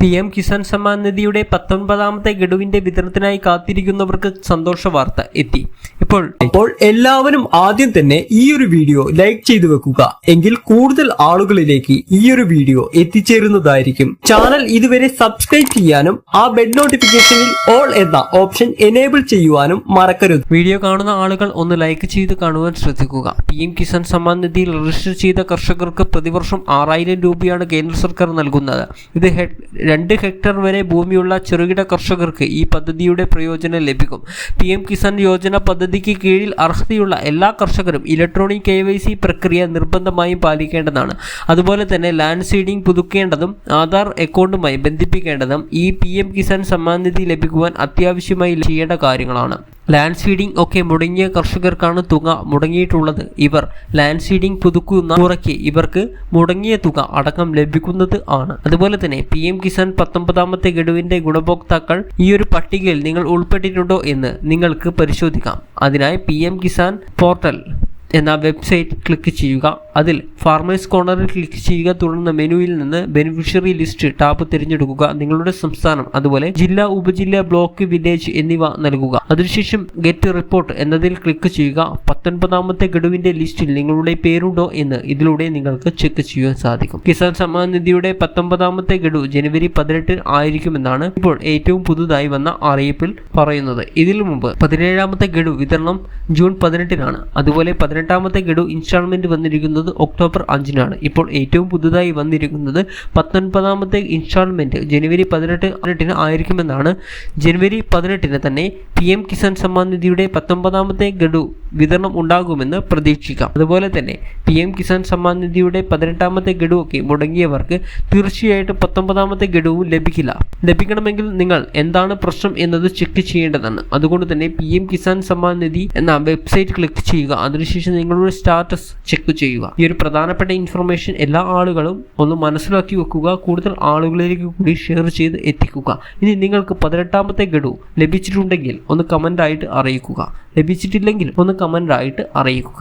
P M Kisan Samman നിധിയുടെ പത്തൊൻപതാമത്തെ ഗഡുവിന്റെ വിതരണത്തിനായി കാത്തിരിക്കുന്നവർക്ക് സന്തോഷ വാർത്ത എത്തി. ഇപ്പോൾ അപ്പോൾ എല്ലാവരും ആദ്യം തന്നെ ഈ ഒരു വീഡിയോ ലൈക്ക് ചെയ്തു വെക്കുക. എങ്കിൽ കൂടുതൽ ആളുകളിലേക്ക് ഈ ഒരു വീഡിയോ എത്തിച്ചേരുന്നതായിരിക്കും. ചാനൽ ഇതുവരെ സബ്സ്ക്രൈബ് ചെയ്യാനും ആ ബെൽ നോട്ടിഫിക്കേഷനിൽ ഓൾ എന്ന ഓപ്ഷൻ എനേബിൾ ചെയ്യുവാനും മറക്കരുത്. വീഡിയോ കാണുന്ന ആളുകൾ ഒന്ന് ലൈക്ക് ചെയ്ത് കാണുവാൻ ശ്രദ്ധിക്കുക. പി എം കിസാൻ സമ്മാൻ നിധിയിൽ രജിസ്റ്റർ ചെയ്ത കർഷകർക്ക് പ്രതിവർഷം ആറായിരം രൂപയാണ് കേന്ദ്ര സർക്കാർ നൽകുന്നത്. ഇത് ഹെ രണ്ട് ഹെക്ടർ വരെ ഭൂമിയുള്ള ചെറുകിട കർഷകർക്ക് ഈ പദ്ധതിയുടെ പ്രയോജനം ലഭിക്കും. പി എം കിസാൻ യോജന പദ്ധതിക്ക് കീഴിൽ അർഹതയുള്ള എല്ലാ കർഷകരും ഇലക്ട്രോണിക് കെ വൈ സി പ്രക്രിയ നിർബന്ധമായും പാലിക്കേണ്ടതാണ്. അതുപോലെ തന്നെ ലാൻഡ് സീഡിംഗ് പുതുക്കേണ്ടതും ആധാർ അക്കൗണ്ടുമായി ബന്ധിപ്പിക്കേണ്ടതും ഈ പി എം കിസാൻ സമ്മാൻ നിധി ലഭിക്കുവാൻ അത്യാവശ്യമായി ചെയ്യേണ്ട കാര്യങ്ങളാണ്. ലാൻഡ് സീഡിംഗ് ഒക്കെ മുടങ്ങിയ കർഷകർക്കാണ് തുക മുടങ്ങിയിട്ടുള്ളത്. ഇവർ ലാൻഡ് സീഡിംഗ് പുതുക്കുന്ന തുറയ്ക്ക് ഇവർക്ക് മുടങ്ങിയ തുക അടക്കം ലഭിക്കുന്നത് ആണ്. അതുപോലെ തന്നെ പി എം കിസാൻ പത്തൊമ്പതാമത്തെ ഗഡുവിന്റെ ഗുണഭോക്താക്കൾ ഈ ഒരു പട്ടികയിൽ നിങ്ങൾ ഉൾപ്പെട്ടിട്ടുണ്ടോ എന്ന് നിങ്ങൾക്ക് പരിശോധിക്കാം. അതിനായി പി കിസാൻ പോർട്ടൽ എന്ന വെബ്സൈറ്റ് ക്ലിക്ക് ചെയ്യുക. അതിൽ ഫാർമേഴ്സ് കോർണറിൽ ക്ലിക്ക് ചെയ്യുക തുടർന്ന് മെനുവിൽ നിന്ന് ബെനിഫിഷ്യറി ലിസ്റ്റ് ടാബ് തിരഞ്ഞെടുക്കുക നിങ്ങളുടെ സംസ്ഥാനം അതുപോലെ ജില്ല ഉപജില്ല ബ്ലോക്ക് വില്ലേജ് എന്നിവ നൽകുക. അതിനുശേഷം ഗെറ്റ് റിപ്പോർട്ട് എന്നതിൽ ക്ലിക്ക് ചെയ്യുക. പത്തൊൻപതാമത്തെ ഗഡുവിന്റെ ലിസ്റ്റിൽ നിങ്ങളുടെ പേരുണ്ടോ എന്ന് ഇതിലൂടെ നിങ്ങൾക്ക് ചെക്ക് ചെയ്യാൻ സാധിക്കും. കിസാൻ സമ്മാൻ നിധിയുടെ പത്തൊമ്പതാമത്തെ ഗഡു ജനുവരി പതിനെട്ട് ആയിരിക്കുമെന്നാണ് ഇപ്പോൾ ഏറ്റവും പുതുതായി വന്ന അറിയിപ്പിൽ പറയുന്നത്. ഇതിനു മുമ്പ് പതിനേഴാമത്തെ ഗഡു വിതരണം ജൂൺ പതിനെട്ടിനാണ്. അതുപോലെ പതിനെട്ടാമത്തെ ഗഡു ഇൻസ്റ്റാൾമെന്റ് വന്നിരിക്കുന്നത് ഒക്ടോബർ അഞ്ചിനാണ്. ഇപ്പോൾ ഏറ്റവും പുതുതായി വന്നിരിക്കുന്നത് പത്തൊൻപതാമത്തെ ഇൻസ്റ്റാൾമെന്റ് ജനുവരി പതിനെട്ട് പതിനെട്ടിന് ആയിരിക്കുമെന്നാണ്. ജനുവരി പതിനെട്ടിന് തന്നെ പി എം കിസാൻ സമ്മാൻ നിധിയുടെ പത്തൊമ്പതാമത്തെ ഗഡു വിതരണം ഉണ്ടാകുമെന്ന് പ്രതീക്ഷിക്കാം. അതുപോലെ തന്നെ പി എം കിസാൻ സമ്മാൻ നിധിയുടെ പതിനെട്ടാമത്തെ ഗഡു ഒക്കെ മുടങ്ങിയവർക്ക് തീർച്ചയായിട്ടും പത്തൊമ്പതാമത്തെ ഗഡുവും ലഭിക്കില്ല. ലഭിക്കണമെങ്കിൽ നിങ്ങൾ എന്താണ് പ്രശ്നം എന്നത് ചെക്ക് ചെയ്യേണ്ടതാണ്. അതുകൊണ്ട് തന്നെ പി എം കിസാൻ സമ്മാൻ നിധി എന്ന വെബ്സൈറ്റ് ക്ലിക്ക് ചെയ്യുക. അതിനുശേഷം നിങ്ങളുടെ സ്റ്റാറ്റസ് ചെക്ക് ചെയ്യുക. ഈ ഒരു പ്രധാനപ്പെട്ട ഇൻഫർമേഷൻ എല്ലാ ആളുകളും ഒന്ന് മനസ്സിലാക്കി വെക്കുക കൂടുതൽ ആളുകളിലേക്ക് കൂടി ഷെയർ ചെയ്ത് എത്തിക്കുക. ഇനി നിങ്ങൾക്ക് പതിനെട്ടാമത്തെ ഗഡു ലഭിച്ചിട്ടുണ്ടെങ്കിൽ ഒന്ന് കമന്റ് ആയിട്ട് അറിയിക്കുക. ലഭിച്ചിട്ടില്ലെങ്കിൽ ഒന്ന് കമന്റ് ആയിട്ട് അറിയിക്കുക.